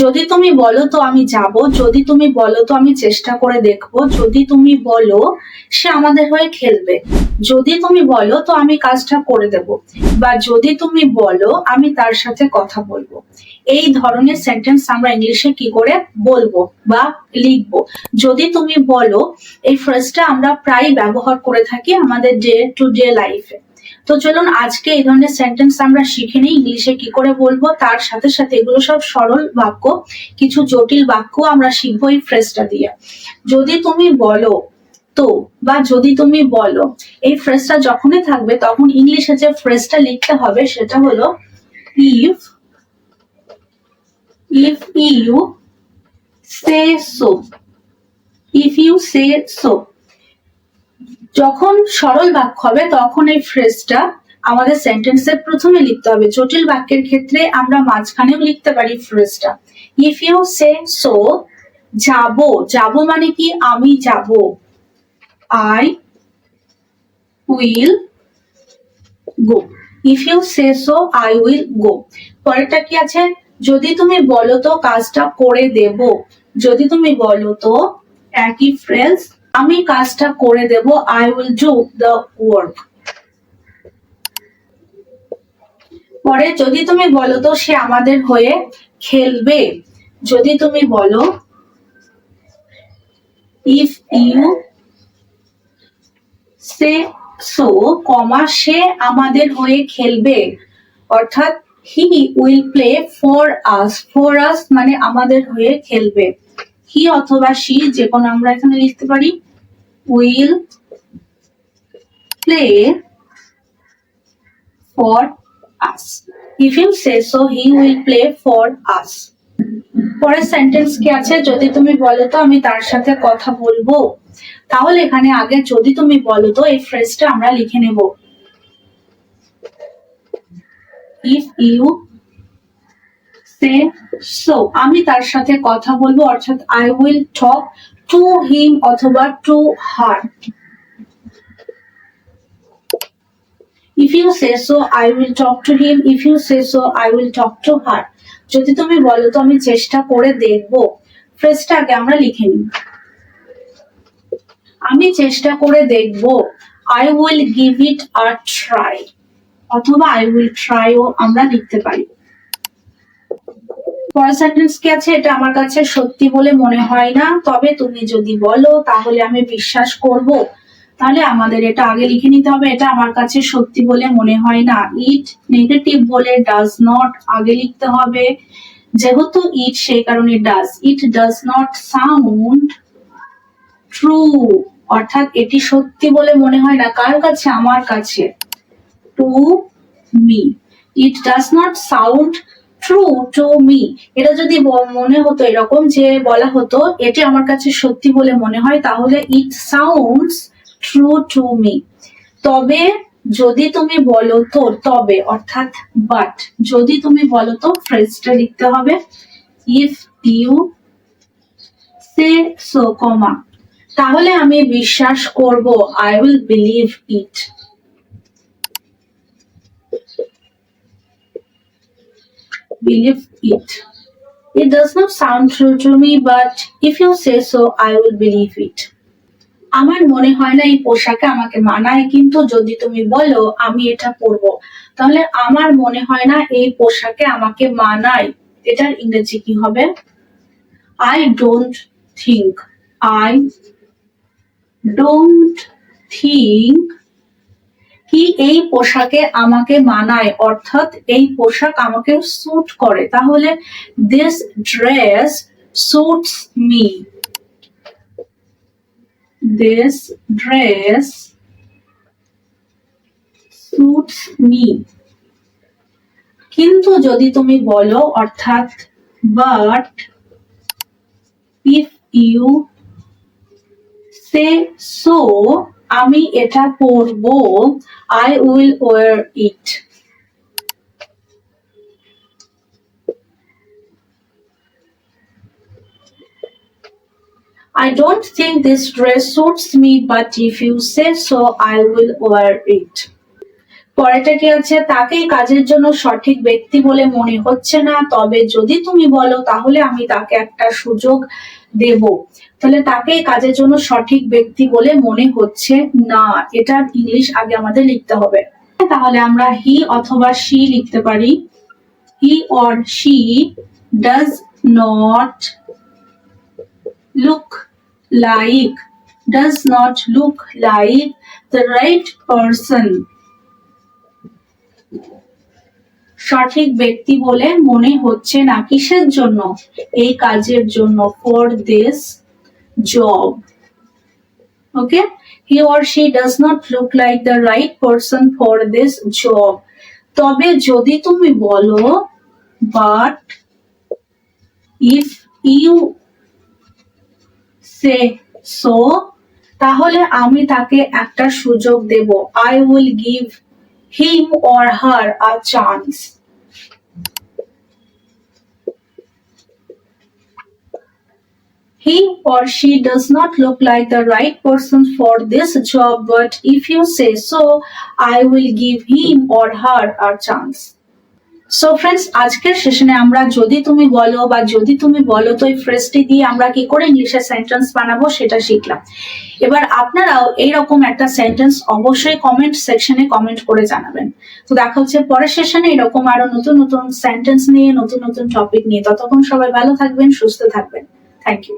যদি তুমি বলো তো আমি যাব, যদি তুমি বলো তো আমি চেষ্টা করে দেখব, যদি তুমি বলো সে আমাদের হয়ে খেলবে। যদি তুমি বলো তো আমি কাজটা করে দেব, বা যদি তুমি বলো আমি তার সাথে কথা বলব। এই ধরনের সেন্টেন্স আমরা ইংলিশে কি করে বলব বা লিখব? যদি তুমি বলো, এই ফ্রেজটা আমরা প্রায় ব্যবহার করে থাকি আমাদের ডে টু ডে লাইফে তো চলুন, আজকে এই ধরনের সেন্টেন্স আমরা শিখে নিই, ইংলিশে কি করে বলব, তার সাথে সাথে এগুলো সব সরল বাক্য, কিছু জটিল বাক্য আমরা শিখব এই ফ্রেজটা দিয়ে। যদি তুমি বলো তো, বা যদি তুমি বলো, এই ফ্রেজটা যখনই থাকবে তখন ইংলিশে যে ফ্রেজটা লিখতে হবে সেটা হলো if if you say so if you say so যখন সরল বাক্য হবে, তখন এই ফ্রেজটা আমাদের সেন্টেন্সের প্রথমে লিখতে হবে। জটিল বাক্যের ক্ষেত্রে আমরা মাঝখানেও লিখতে পারি ফ্রেজটা ইফ ইউ সে সো যাব। যাব মানে কি? আমি যাব। I will go if you say so I will go পরেরটা কি আছে? যদি তুমি বলো তো কাজটা করে দেব। যদি তুমি বলো তো একই ফ্রেজ আমি কাজটা করে দেব I will do the work পরে যদি তুমি বলো তো সে আমাদের হয়ে খেলবে। যদি তুমি বলো if you say so comma সে আমাদের হয়ে খেলবে। অর্থাৎ he will play for us for us মানে আমাদের হয়ে খেলবে। হি অথবা সি যে কোনো আমরা এখানে লিখতে পারি। Will play for us if you say so he will play for us পরের সেন্টেন্স কি আছে? যদি তুমি বলো তো, আমি তার সাথে কথা বলব। তাহলে এখানে আগে যদি তুমি বলো তো, এই ফ্রেজটা আমরা লিখে নেব। ইফ ইউ সে সো আমি তার সাথে কথা বলব, অর্থাৎ I will talk to him অথবা to her if you say so I will talk to him if you say so I will talk to her যদি তুমি বলো তো, আমি চেষ্টা করে দেখব। ফ্রেজটা আগে আমরা লিখে নিই। আমি চেষ্টা করে দেখব। I will give it a try অথবা আই উইল ট্রাইও আমরা লিখতে পারি। পরের সেন্টেন্স কি আছে? এটা আমার কাছে সত্যি বলে মনে হয় না। তবে তুমি যদি বলো, তাহলে আমি বিশ্বাস করব। তাহলে আমাদের এটা আগে লিখে নিতে হবে। এটা আমার কাছে সত্যি বলে মনে হয় না। ইট নেগেটিভ বলে ডাজ নট আগে লিখতে হবে। যেহেতু ইট সেই কারণে does it does not sound true অর্থাৎ এটি সত্যি বলে মনে হয় না। কার কাছে? আমার কাছে। To me it does not sound true to me এটা যদি মনে হতো এরকম যে বলা হতো, এটি আমার কাছে সত্যি বলে মনে হয়, তাহলে it sounds true to me তবে যদি তুমি বলো তো, তবে, অর্থাৎ বাট যদি তুমি বলো তো ফ্রেজটা লিখতে হবে। If you say so comma তাহলে আমি বিশ্বাস করব I will believe it believe it. It does not sound true to me, but if you say so, I will believe it. আমার মনে হয় না এই পোশাকে আমাকে মানায় কিন্তু যদি তুমি বলো আমি এটা পরবো তাহলে আমার মনে হয় না এই পোশাকে আমাকে মানায় এটার ইংরেজি কি হবে I don't think I don't think কি এই পোশাকে আমাকে মানায়, অর্থাৎ এই পোশাক আমাকে স্যুট করে। তাহলে this dress suits me this dress suits me কিন্তু যদি তুমি বলো, অর্থাৎ but if you say so আমি এটা পরবো I will wear it I don't think this dress suits me, but if you say so, I will wear it. পরেরটা কি আছে? তাকে এই কাজের জন্য সঠিক ব্যক্তি বলে মনে হচ্ছে না। তবে যদি তুমি বলো তাহলে আমি তাকে একটা সুযোগ দেব। তাহলে তাকে কাজের জন্য সঠিক ব্যক্তি বলে মনে হচ্ছে না। এটা ইংলিশ আগে আমাদের লিখতে হবে। তাহলে আমরা হি অথবা শি লিখতে পারি। He or she does not look like, does not look like the right person. সঠিক ব্যক্তি বলে মনে হচ্ছে না কিসের জন্য? এই কাজের জন্য। For this job okay he or she does not look like the right person for this job তবে যদি তুমি বলো but if you say so তাহলে আমি তাকে একটা সুযোগ দেব। I will give him or her a chance He or she does not look like the right person for this job, but if you say so, I will give him or her a chance. So friends আজকের সেশনে আমরা যদি তুমি বলো বা যদি তুমি বলো তো এই ফ্রেজটি দিয়ে আমরা কি করে ইংলিশের সেন্টেন্স বানাবো সেটা শিখলাম। এবার আপনারাও এইরকম একটা সেন্টেন্স অবশ্যই কমেন্ট সেকশনে কমেন্ট করে জানাবেন। তো দেখা হচ্ছে পরের সেশনে এরকম আরও নতুন নতুন সেন্টেন্স নিয়ে নতুন নতুন টপিক নিয়ে। ততক্ষণ সবাই ভালো থাকবেন সুস্থ থাকবেন। Thank you